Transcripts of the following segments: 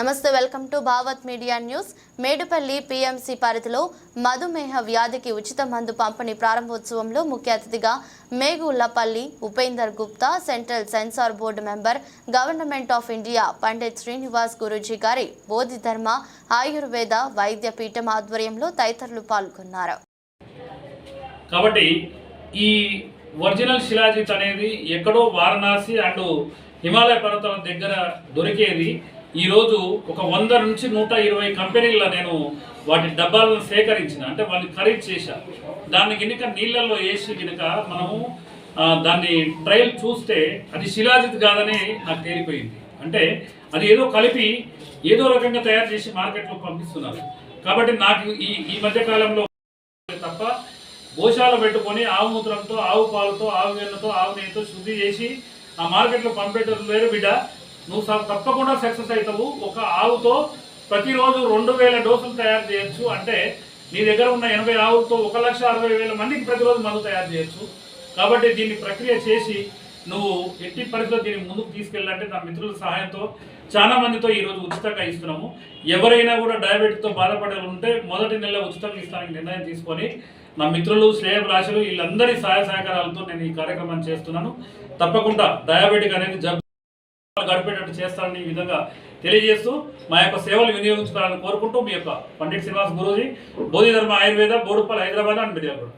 నమస్తే welcome to Bhavat media news. Medupalli PMC పరిధిలో మధుమేహ వ్యాధికి ఉచిత మందు పంపిణీ ప్రారంభోత్సవంలో ముఖ్య అతిథిగా Megullapalli Upender Gupta central censor board member government of India Pandit Srinivas Guruji గారి బోధిధర్మ ఆయుర్వేద వైద్య పీఠం ఆధ్వర్యంలో తదితరులు పాల్గొన్నారు. కాబట్టి ఈ ఒరిజినల్ శిలాజిత్ అనేది ఎక్కడో వారణాసి అండ్ హిమాలయ పర్వతాల దగ్గర దొరికేది. ఈరోజు ఒక వంద నుంచి నూట ఇరవై కంపెనీల నేను వాటి డబ్బాలను సేకరించిన అంటే వాళ్ళని ఖరీదు చేశా. దాన్ని గినక నీళ్ళల్లో వేసి గినక మనము దాన్ని ట్రయల్ చూస్తే అది శిలాజిత్ కాదని నాకు తేలిపోయింది. అంటే అది ఏదో కలిపి ఏదో రకంగా తయారు చేసి మార్కెట్లో పంపిస్తున్నారు. కాబట్టి నాకు ఈ ఈ మధ్యకాలంలో తప్ప గోశాల పెట్టుకొని ఆవు మూత్రంతో ఆవు పాలతో ఆవు వెన్నతో ఆవు నెయ్యితో శుద్ధి చేసి ఆ మార్కెట్లో పంపేటది వేరు బిడ్డ. నువ్వు తప్పకుండా సక్సెస్ అవుతావు ఒక ఆవుతో ప్రతిరోజు రెండు వేల డోసులు తయారు చేయొచ్చు. అంటే నీ దగ్గర ఉన్న ఎనభై ఆవులతో ఒక లక్ష అరవై వేల మందికి ప్రతిరోజు మందు తయారు చేయొచ్చు. కాబట్టి దీన్ని ప్రక్రియ చేసి నువ్వు ఎట్టి పరిస్థితుల్లో దీన్ని ముందుకు తీసుకెళ్ళాలంటే నా మిత్రుల సహాయంతో చాలా మందితో ఈరోజు ఉచితంగా ఇస్తున్నాము. ఎవరైనా కూడా డయాబెటీస్తో బాధపడే ఉంటే మొదటి నెల ఉచితంగా ఇస్తానికి నిర్ణయం తీసుకొని నా మిత్రులు శ్రేయభిలాషులు వీళ్ళందరి సహాయ సహకారాలతో నేను ఈ కార్యక్రమాన్ని చేస్తున్నాను. తప్పకుండా డయాబెటిక్ అనేది జబ్బు గడిపేటట్టు చేస్తారని ఈ విధంగా తెలియజేస్తూ మా యొక్క సేవలు వినియోగించుకోవాలని కోరుకుంటూ మీ యొక్క పండిట్ శ్రీనివాస్ గురూజీ బోధిధర్మ ఆయుర్వేద బోడుపల్లి హైదరాబాద్ అని మిర్యాలగూడ.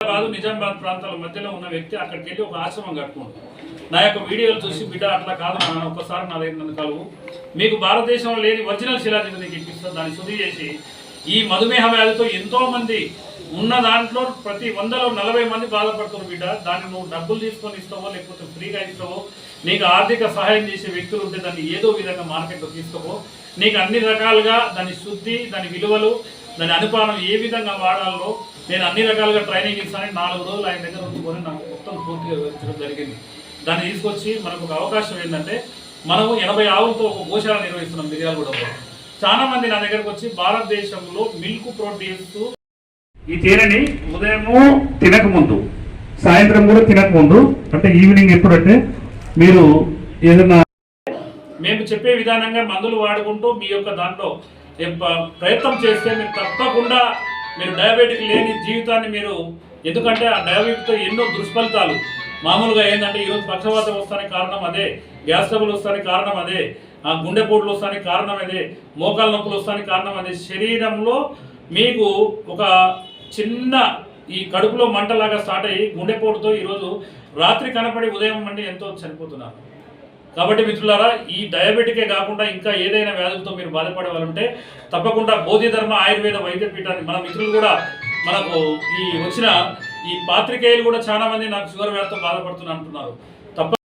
హైదరాబాద్ నిజామాబాద్ ప్రాంతాల మధ్యలో ఉన్న వ్యక్తి అక్కడికి వెళ్ళి ఒక ఆశ్రమం కట్టుకుంటాడు నా యొక్క వీడియోలు చూసి బిడ్డ అట్లా కాదు నాన్న ఒక్కసారి నా దగ్గర నన్ను కలువు. మీకు భారతదేశంలో లేని ఒరిజినల్ శిలాజిత్ నీకు ఇప్పిస్తాను దాన్ని శుద్ధి చేసి ఈ మధుమేహ వ్యాధితో ఎంతోమంది ఉన్న దాంట్లో ప్రతి వందలో నలభై మంది బాధపడుతున్నారు బిడ్డ. దాన్ని నువ్వు డబ్బులు తీసుకొని ఇస్తావో లేకపోతే ఫ్రీగా ఇస్తావో నీకు ఆర్థిక సహాయం చేసే వ్యక్తులు ఉంటే దాన్ని ఏదో విధంగా మార్కెట్లో తీసుకోవో నీకు అన్ని రకాలుగా దాని శుద్ధి దాని విలువలు దాని అనుపానం ఏ విధంగా వాడాలో నేను అన్ని రకాలుగా ట్రైనింగ్ ఇస్తానని నాలుగు రోజులు ఆయన దగ్గర ఉంచుకొని నాకు మొత్తం పూర్తిగా వివరించడం జరిగింది. దాన్ని తీసుకొచ్చి మనకు ఒక అవకాశం ఏంటంటే మనము ఎనభై ఆవులతో ఒక గోశాల నిర్వహిస్తున్నాం మిర్యాలగూడలో. చాలా మంది నా దగ్గరకు వచ్చి భారతదేశంలో మిల్క్ ప్రోటీన్స్ ఈ తేనెని ఉదయము తినకముందు సాయంత్రం కూడా తినకముందు అంటే ఈవినింగ్ ఎప్పుడంటే మీరు ఏదైనా మేము చెప్పే విధానంగా మందులు వాడుకుంటూ మీ యొక్క దాంట్లో ప్రయత్నం చేస్తే మీరు తప్పకుండా మీరు డయాబెటిక్ లేని జీవితాన్ని మీరు ఎందుకంటే ఆ డయాబెటిక్తో ఎన్నో దుష్ఫలితాలు. మామూలుగా ఏంటంటే ఈరోజు పక్షవాతం వస్తానికి కారణం అదే గ్యాస్ ట్రబుల్ వస్తానికి కారణం అదే ఆ గుండెపోట్లు వస్తానికి కారణం అదే మోకాల నొప్పులు వస్తానికి కారణం అదే. శరీరంలో మీకు ఒక చిన్న ఈ కడుపులో మంటలాగా స్టార్ట్ అయ్యి గుండెపోటుతో ఈరోజు రాత్రి కనపడి ఉదయం మండి ఎంతో చనిపోతున్నారు. కాబట్టి మిత్రులారా ఈ డయాబెటికే కాకుండా ఇంకా ఏదైనా వ్యాధులతో మీరు బాధపడే వాళ్ళు ఉంటే తప్పకుండా బోధిధర్మ ఆయుర్వేద వైద్య పీఠాన్ని మన మిత్రులు కూడా మనకు ఈ వచ్చిన ఈ పాత్రికేయులు కూడా చాలా మంది నాకు షుగర్ వ్యాధితో బాధపడుతున్నా అంటున్నారు.